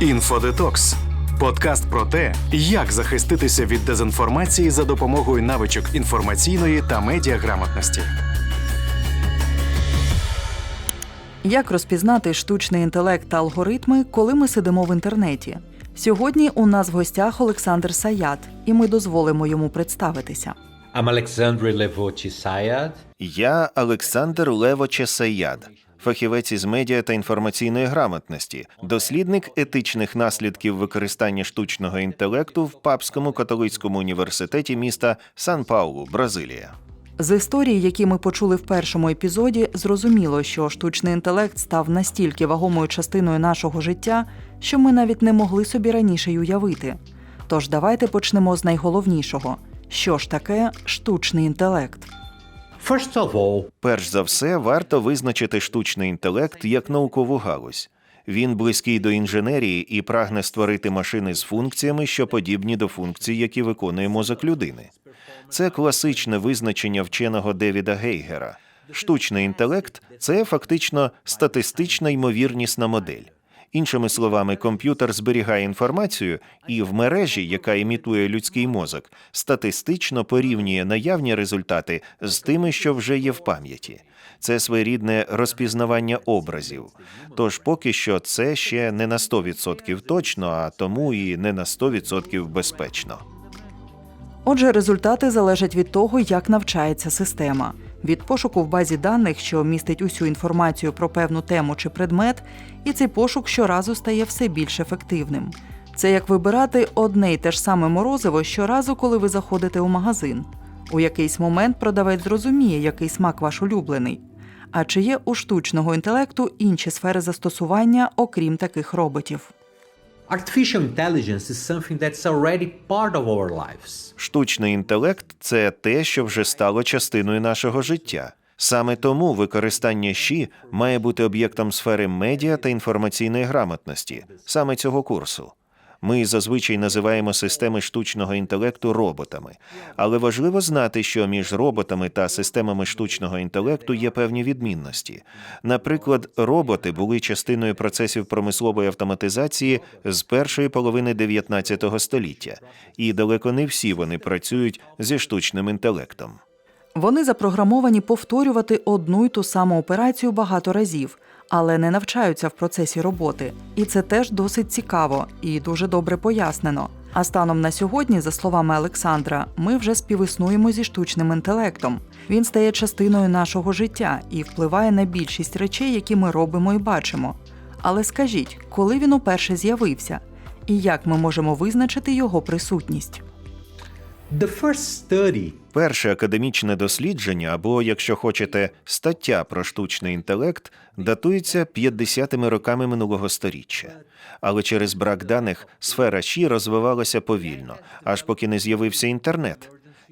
Інфодетокс подкаст про те, як захиститися від дезінформації за допомогою навичок інформаційної та медіаграмотності. Як розпізнати штучний інтелект та алгоритми, коли ми сидимо в інтернеті? Сьогодні у нас в гостях Олександр Саят, і ми дозволимо йому представитися. I'm Alexandre Levochi Sayad. Я Олександр Лево Чесаяд, фахівець із медіа та інформаційної грамотності, дослідник етичних наслідків використання штучного інтелекту в Папському католицькому університеті міста Сан-Паулу, Бразилія. З історії, які ми почули в першому епізоді, зрозуміло, що штучний інтелект став настільки вагомою частиною нашого життя, що ми навіть не могли собі раніше й уявити. Тож давайте почнемо з найголовнішого: що ж таке штучний інтелект? First of all, Перш за все, варто визначити штучний інтелект як наукову галузь. Він близький до інженерії і прагне створити машини з функціями, що подібні до функцій, які виконує мозок людини. Це класичне визначення вченого Девіда Гейгера. Штучний інтелект це фактично статистична ймовірнісна модель. Іншими словами, комп'ютер зберігає інформацію і в мережі, яка імітує людський мозок, статистично порівнює наявні результати з тими, що вже є в пам'яті. Це своєрідне розпізнавання образів. Тож поки що це ще не на 100% точно, а тому і не на 100% безпечно. Отже, результати залежать від того, як навчається система. Від пошуку в базі даних, що містить усю інформацію про певну тему чи предмет, і цей пошук щоразу стає все більш ефективним. Це як вибирати одне й те ж саме морозиво щоразу, коли ви заходите у магазин. У якийсь момент продавець зрозуміє, який смак ваш улюблений. А чи є у штучного інтелекту інші сфери застосування, окрім таких роботів? Artificial intelligence is something that's already part of our lives. Штучний інтелект це те, що вже стало частиною нашого життя. Саме тому використання ЩІ має бути об'єктом сфери медіа та інформаційної грамотності, саме цього курсу. Ми зазвичай називаємо системи штучного інтелекту роботами, але важливо знати, що між роботами та системами штучного інтелекту є певні відмінності. Наприклад, роботи були частиною процесів промислової автоматизації з першої половини 19 століття, і далеко не всі вони працюють зі штучним інтелектом. Вони запрограмовані повторювати одну й ту саму операцію багато разів, але не навчаються в процесі роботи. І це теж досить цікаво і дуже добре пояснено. А станом на сьогодні, за словами Олександра, ми вже співіснуємо зі штучним інтелектом. Він стає частиною нашого життя і впливає на більшість речей, які ми робимо і бачимо. Але скажіть, коли він уперше з'явився, і як ми можемо визначити його присутність? The first Перше академічне дослідження, або, якщо хочете, стаття про штучний інтелект датується 50-ми роками минулого сторіччя. Але через брак даних сфера ЩІ розвивалася повільно, аж поки не з'явився інтернет.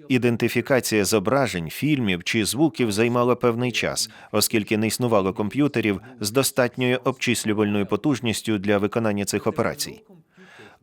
Ідентифікація зображень, фільмів чи звуків займала певний час, оскільки не існувало комп'ютерів з достатньою обчислювальною потужністю для виконання цих операцій.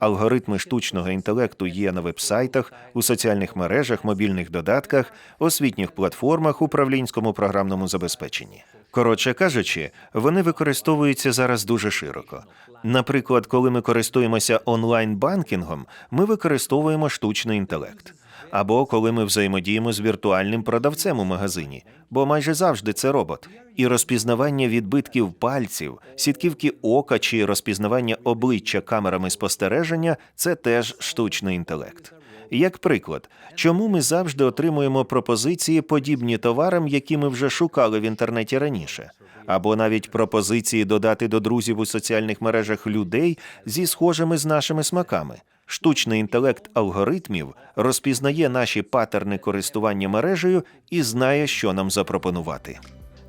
Алгоритми штучного інтелекту є на вебсайтах, у соціальних мережах, мобільних додатках, освітніх платформах, управлінському програмному забезпеченні. Коротше кажучи, вони використовуються зараз дуже широко. Наприклад, коли ми користуємося онлайн-банкінгом, ми використовуємо штучний інтелект. Або коли ми взаємодіємо з віртуальним продавцем у магазині, бо майже завжди це робот. І розпізнавання відбитків пальців, сітківки ока чи розпізнавання обличчя камерами спостереження це теж штучний інтелект. Як приклад, чому ми завжди отримуємо пропозиції, подібні товарам, які ми вже шукали в інтернеті раніше, або навіть пропозиції додати до друзів у соціальних мережах людей зі схожими з нашими смаками. Штучний інтелект алгоритмів розпізнає наші патерни користування мережею і знає, що нам запропонувати.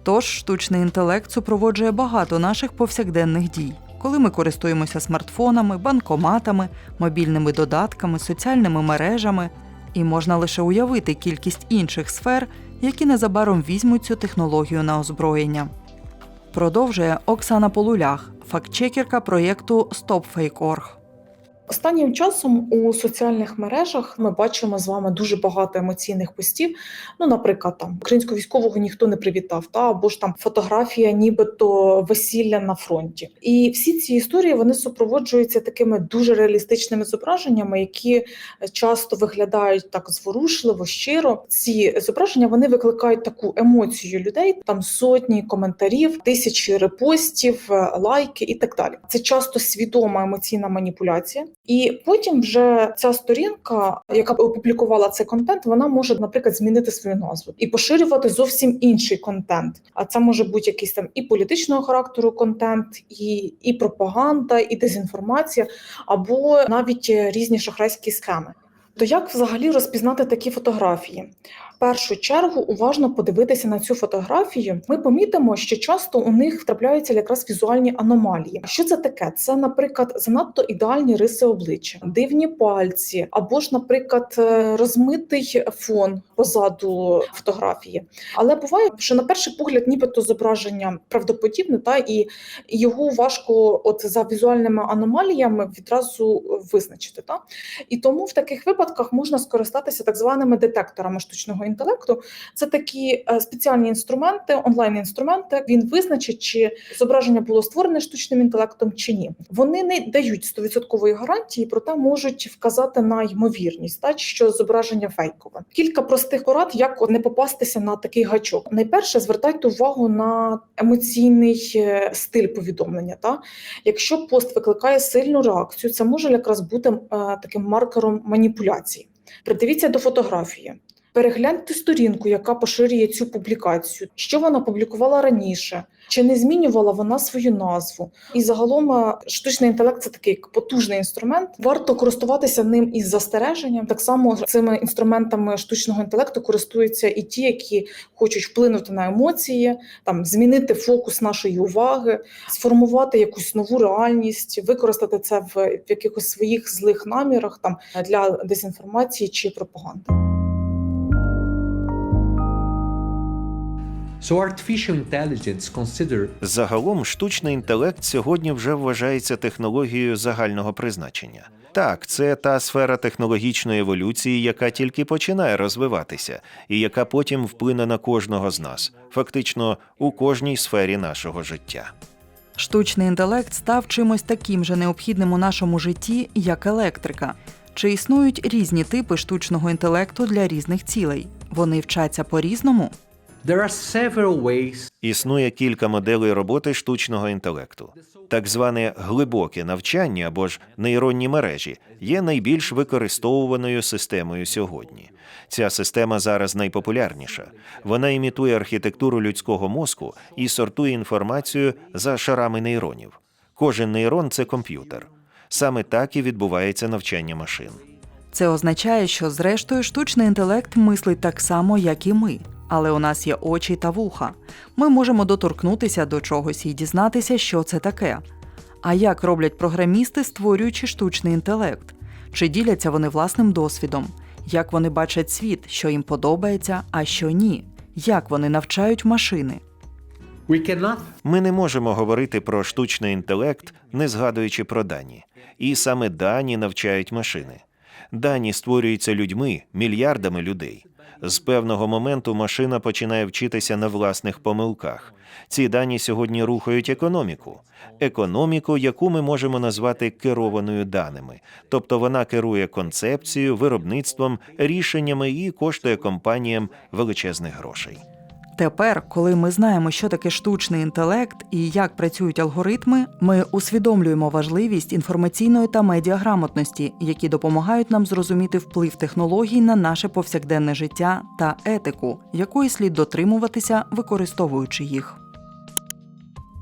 Тож штучний інтелект супроводжує багато наших повсякденних дій. Коли ми користуємося смартфонами, банкоматами, мобільними додатками, соціальними мережами, і можна лише уявити кількість інших сфер, які незабаром візьмуть цю технологію на озброєння. Продовжує Оксана Полулях, фактчекерка проєкту StopFake.org. Останнім часом у соціальних мережах ми бачимо з вами дуже багато емоційних постів. Ну, наприклад, там українського військового ніхто не привітав, та або ж там фотографія, нібито весілля на фронті. І всі ці історії вони супроводжуються такими дуже реалістичними зображеннями, які часто виглядають так зворушливо, щиро. Ці зображення вони викликають таку емоцію людей. Там сотні коментарів, тисячі репостів, лайки і так далі. Це часто свідома емоційна маніпуляція. І потім вже ця сторінка, яка опублікувала цей контент, вона може, наприклад, змінити свою назву і поширювати зовсім інший контент. А це може бути якийсь там і політичного характеру контент, і, і пропаганда, і дезінформація, або навіть різні шахрайські схеми. То як взагалі розпізнати такі фотографії? Першу чергу уважно подивитися на цю фотографію. Ми помітимо, що часто у них трапляються якраз візуальні аномалії. Що це таке? Це, наприклад, занадто ідеальні риси обличчя, дивні пальці, або ж, наприклад, е, розмитий фон позаду фотографії. Але буває, що на перший погляд, нібито зображення правдоподібне, та і його важко, от за візуальними аномаліями, відразу визначити. Та і тому в таких випадках можна скористатися так званими детекторами штучного інтелекту. Це такі е, спеціальні інструменти, онлайн-інструменти. Він визначить, чи зображення було створене штучним інтелектом чи ні. Вони не дають 100% гарантії, проте можуть вказати на ймовірність, та що зображення фейкове. Кілька простих порад, як не попастися на такий гачок. Найперше звертайте увагу на емоційний е, стиль повідомлення. Та якщо пост викликає сильну реакцію, це може якраз бути е, таким маркером маніпуляції. Придивіться до фотографії. Перегляньте сторінку, яка поширює цю публікацію, що вона публікувала раніше, чи не змінювала вона свою назву. І загалом е, штучний інтелект це такий потужний інструмент. Варто користуватися ним із застереженням. Так само цими інструментами штучного інтелекту користуються і ті, які хочуть вплинути на емоції, там змінити фокус нашої уваги, сформувати якусь нову реальність, використати це в, в якихось своїх злих намірах, там для дезінформації чи пропаганди. So artificial intelligence consider Загалом штучний інтелект сьогодні вже вважається технологією загального призначення. Так, це та сфера технологічної еволюції, яка тільки починає розвиватися, і яка потім вплине на кожного з нас, фактично у кожній сфері нашого життя. Штучний інтелект став чимось таким же необхідним у нашому житті, як електрика. Чи існують різні типи штучного інтелекту для різних цілей? Вони вчаться по-різному? There are several ways Існує кілька моделей роботи штучного інтелекту. Так зване глибоке навчання або ж нейронні мережі є найбільш використовуваною системою сьогодні. Ця система зараз найпопулярніша. Вона імітує архітектуру людського мозку і сортує інформацію за шарами нейронів. Кожен нейрон це комп'ютер. Саме так і відбувається навчання машин. Це означає, що зрештою штучний інтелект мислить так само, як і ми. Але у нас є очі та вуха. Ми можемо доторкнутися до чогось і дізнатися, що це таке. А як роблять програмісти, створюючи штучний інтелект? Чи діляться вони власним досвідом? Як вони бачать світ, що їм подобається, а що ні? Як вони навчають машини? Ми не можемо говорити про штучний інтелект, не згадуючи про дані. І саме дані навчають машини. Дані створюються людьми, мільярдами людей. З певного моменту машина починає вчитися на власних помилках. Ці дані сьогодні рухають економіку. Економіку, яку ми можемо назвати керованою даними, тобто вона керує концепцією, виробництвом, рішеннями і коштує компаніям величезних грошей. Тепер, коли ми знаємо, що таке штучний інтелект і як працюють алгоритми, ми усвідомлюємо важливість інформаційної та медіаграмотності, які допомагають нам зрозуміти вплив технологій на наше повсякденне життя та етику, якої слід дотримуватися, використовуючи їх.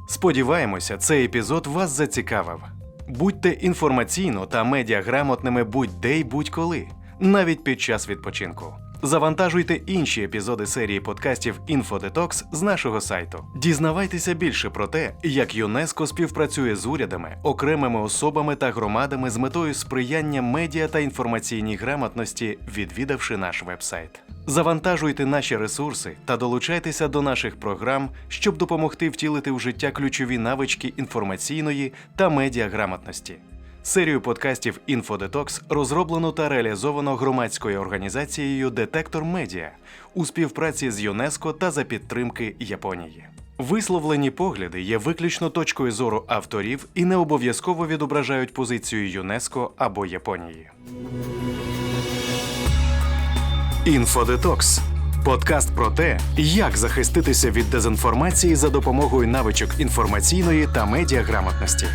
Сподіваємося, цей епізод вас зацікавив. Будьте інформаційно та медіаграмотними будь-де й будь-коли, навіть під час відпочинку. Завантажуйте інші епізоди серії подкастів InfoDetox з нашого сайту. Дізнавайтеся більше про те, як ЮНЕСКО співпрацює з урядами, окремими особами та громадами з метою сприяння медіа та інформаційній грамотності, відвідавши наш вебсайт. Завантажуйте наші ресурси та долучайтеся до наших програм, щоб допомогти втілити в життя ключові навички інформаційної та медіаграмотності. Серію подкастів «Інфодетокс» розроблено та реалізовано громадською організацією Детектор Медіа у співпраці з ЮНЕСКО та за підтримки Японії. Висловлені погляди є виключно точкою зору авторів і не обов'язково відображають позицію ЮНЕСКО або Японії. Інфодетокс подкаст про те, як захиститися від дезінформації за допомогою навичок інформаційної та медіаграмотності.